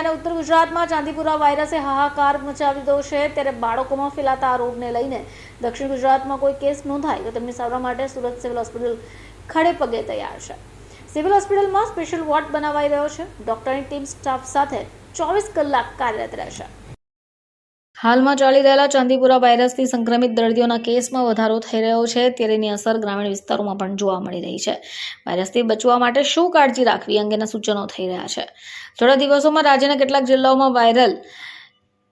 અને ઉત્તર ગુજરાતમાં ચાંદીપુરા વાયરસે હાહાકાર મચાવી દીધો છે. ત્યારે બાળકોમાં ફેલાતા આ રોગને લઈને દક્ષિણ ગુજરાતમાં કોઈ કેસ નોંધાય તો તેમની સારવાર માટે સુરત સિવિલ હોસ્પિટલ ખડે પગે તૈયાર છે. સિવિલ હોસ્પિટલમાં સ્પેશિયલ વોર્ડ બનાવાઈ રહ્યો છે. ડોક્ટરની ટીમ સ્ટાફ સાથે ચોવીસ કલાક કાર્યરત રહેશે. હાલમાં ચાલી રહેલા ચાંદીપુરા વાયરસથી સંક્રમિત દર્દીઓના કેસમાં વધારો થઈ રહ્યો છે. ત્યારેની અસર ગ્રામીણ વિસ્તારોમાં પણ જોવા મળી રહી છે. વાયરસથી બચવા માટે શું કાળજી રાખવી અંગેના સૂચનો થઈ રહ્યા છે. થોડા દિવસોમાં રાજ્યના કેટલાક જિલ્લાઓમાં વાયરલ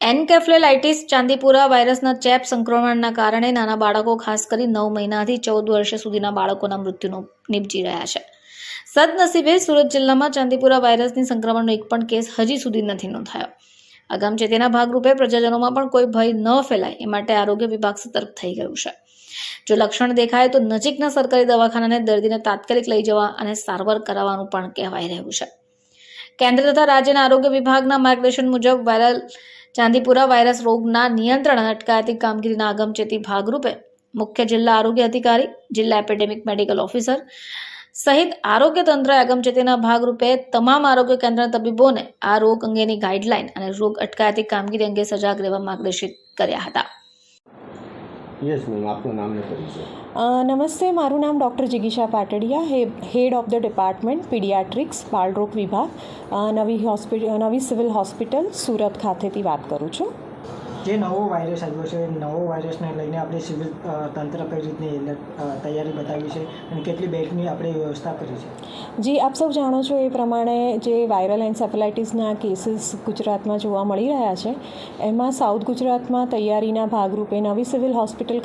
એન્કેફ્લેલાઇટિસ ચાંદીપુરા વાયરસના ચેપ સંક્રમણના કારણે નાના બાળકો, ખાસ કરી નવ મહિનાથી ચૌદ વર્ષ સુધીના બાળકોના મૃત્યુનો નિપજી રહ્યા છે. સદનસીબે સુરત જિલ્લામાં ચાંદીપુરા વાયરસની સંક્રમણનો એક પણ કેસ હજી સુધી નથી નોંધાયો. અગમચેતીના ભાગરૂપે પ્રજાજનોમાં પણ કોઈ ભય ન ફેલાય. એ માટે આરોગ્ય વિભાગ સતર્ક થઈ ગયું છે. જો લક્ષણ દેખાય તો નજીકના સરકારી દવાખાનાને દર્દીને તાત્કાલિક લઈ જવા અને સારવાર કરાવવાનું પણ કહેવાય રહ્યું છે. કેન્દ્ર તથા રાજ્યના આરોગ્ય વિભાગના માર્ગદર્શન મુજબ વાયરલ ચાંદીપુરા વાયરસ રોગના નિયંત્રણ અને અટકાયતી કામગીરીના આગમચેતી ભાગરૂપે મુખ્ય જિલ્લા આરોગ્ય અધિકારી, જિલ્લા એપેડેમિક મેડિકલ ઓફિસર સહિત આરોગ્ય તંત્રએ અગમચેતીના ભાગરૂપે તમામ આરોગ્ય કેન્દ્રના તબીબોને આ રોગ અંગેની ગાઈડલાઈન અને રોગ અટકાયતી કામગીરી અંગે સજાગ રહેવા માર્ગદર્શિત કર્યા હતા. યસ મેમ આપનું નામ ને પરિચય અ, નમસ્તે મારું નામ ડૉક્ટર જિગીશા પાટડિયા હે head of the department pediatrics બાળરોગ વિભાગ અ, નવી હોસ્પિટલ નવી સિવિલ હોસ્પિટલ સુરત ખાતેથી વાત કરું છું. જે નવો વાયરસ આવ્યો છે, નવો વાયરસને લઈને આપણે સિવિલ તંત્ર કઈ રીતની તૈયારી બતાવી છે અને કેટલી બેડની આપણે વ્યવસ્થા કરી છે? જી, આપ સૌ જાણો છો એ પ્રમાણે જે વાયરલ એન્સેફેલાઇટિસના કેસીસ ગુજરાતમાં જોવા મળી રહ્યા છે, એમાં સાઉથ ગુજરાતમાં તૈયારીના ભાગરૂપે નવી સિવિલ હોસ્પિટલ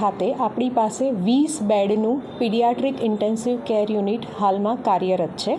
ખાતે આપણી પાસે વીસ બેડનું પીડિયાટ્રિક ઇન્ટેન્સિવ કેર યુનિટ હાલમાં કાર્યરત છે.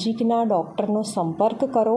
નજીકના ડૉક્ટરનો સંપર્ક કરો.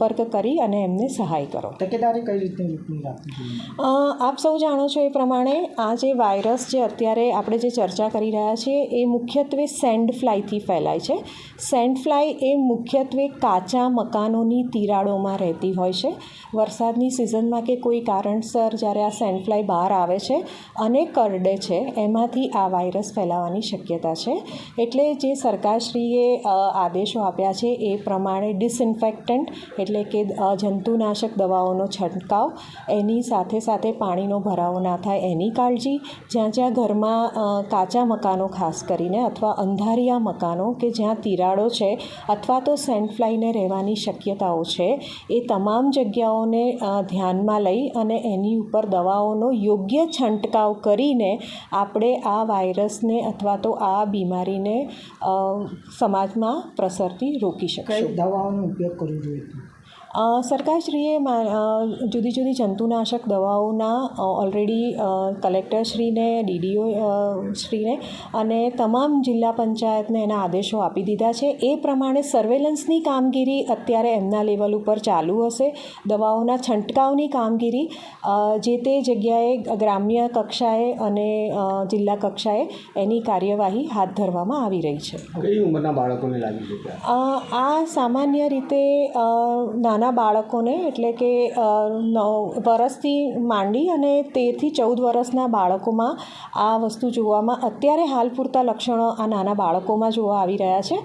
કરી અને એમને સહાય કરો. તકેદારી કઈ અ, આપ સૌ જાણો છો એ પ્રમાણે આ જે વાયરસ જે અત્યારે આપણે જે ચર્ચા કરી રહ્યા છીએ એ મુખ્યત્વે સેન્ડ ફ્લાયથી ફેલાય છે. સેન્ડ ફ્લાય એ મુખ્યત્વે કાચા મકાનોની તિરાડોમાં રહેતી હોય છે. વરસાદની સિઝનમાં કે કોઈ કારણસર જ્યારે આ સેન્ડ ફ્લાય બહાર આવે છે અને કરડે છે એમાંથી આ વાયરસ ફેલાવાની શક્યતા છે. એટલે જે સરકારશ્રીએ આદેશો આપ્યા છે એ પ્રમાણે ડિસઇન્ફેક્ટન્ટ એટલે કે જંતુનાશક દવાઓનો છંટકાવ, એની સાથે સાથે પાણીનો ભરાવો ના થાય, એની કાળજી, જ્યાં જ્યાં ઘરમાં કાચા મકાનો ખાસ કરીને અથવા અંધારિયા મકાનો કે જ્યાં તિરાડો છે અથવા તો સેન્ડફ્લાયને રહેવાની શક્યતાઓ છે, એ તમામ જગ્યાઓને ધ્યાનમાં લઈ અને એની ઉપર દવાઓનો યોગ્ય છંટકાવ કરીને આપણે આ વાયરસને અથવા તો આ બીમારીને સમાજમાં પ્રસરતી રોકી શકાય દવાઓનો ઉપયોગ કરવો જોઈએ? સરકારશ્રીએ મા- જુદી જુદી જંતુનાશક દવાઓના ઓલરેડી કલેક્ટરશ્રીને ડીડીઓ શ્રીને અને તમામ જિલ્લા પંચાયતને એના આદેશો આપી દીધા છે. એ પ્રમાણે સર્વેલન્સની કામગીરી અત્યારે એમના લેવલ ઉપર ચાલુ હશે. દવાઓના છંટકાવની કામગીરી જે તે જગ્યાએ ગ્રામ્ય કક્ષાએ અને જિલ્લા કક્ષાએ એની કાર્યવાહી હાથ ધરવામાં આવી રહી છે. કઈ ઉંમરના બાળકોને લાગી આ સામાન્ય રીતે અ, નાના બાળકોને એટલે કે નવ વરસથી માંડી અને તેરથી ચૌદ વર્ષના બાળકોમાં આ વસ્તુ જોવામાં અત્યારે હાલ પૂરતા લક્ષણો આ નાના બાળકોમાં જોવા આવી રહ્યા છે.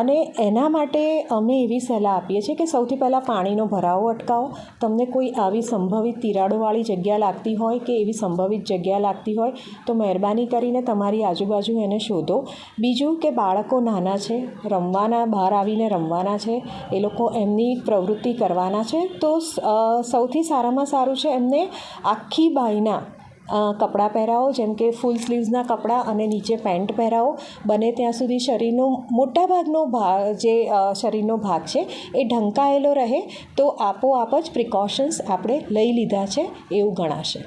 અને એના માટે અમે એવી સલાહ આપીએ છીએ કે સૌથી પહેલાં પાણીનો ભરાવો અટકાવો. તમને કોઈ આવી સંભવિત તિરાડોવાળી જગ્યા લાગતી હોય કે એવી સંભવિત જગ્યા લાગતી હોય, તો મહેરબાની કરીને તમારી આજુબાજુ એને શોધો. બીજું કે બાળકો નાના છે, રમવાના, બહાર આવીને રમવાના છે, એ લોકો એમની પ્રવૃત્તિ કરવાના છે, તો સૌથી સારામાં સારું છે એમને આખી બાઈના કપડાં પહેરાવો, જેમ કે ફૂલ સ્લીવ્સના કપડાં અને નીચે પેન્ટ પહેરાવો. બને ત્યાં સુધી શરીરનો, મોટાભાગનો ભાગ જે શરીરનો ભાગ છે એ ઢંકાયેલો રહે, તો આપોઆપ જ પ્રિકોશન્સ આપણે લઈ લીધા છે એવું ગણાશે.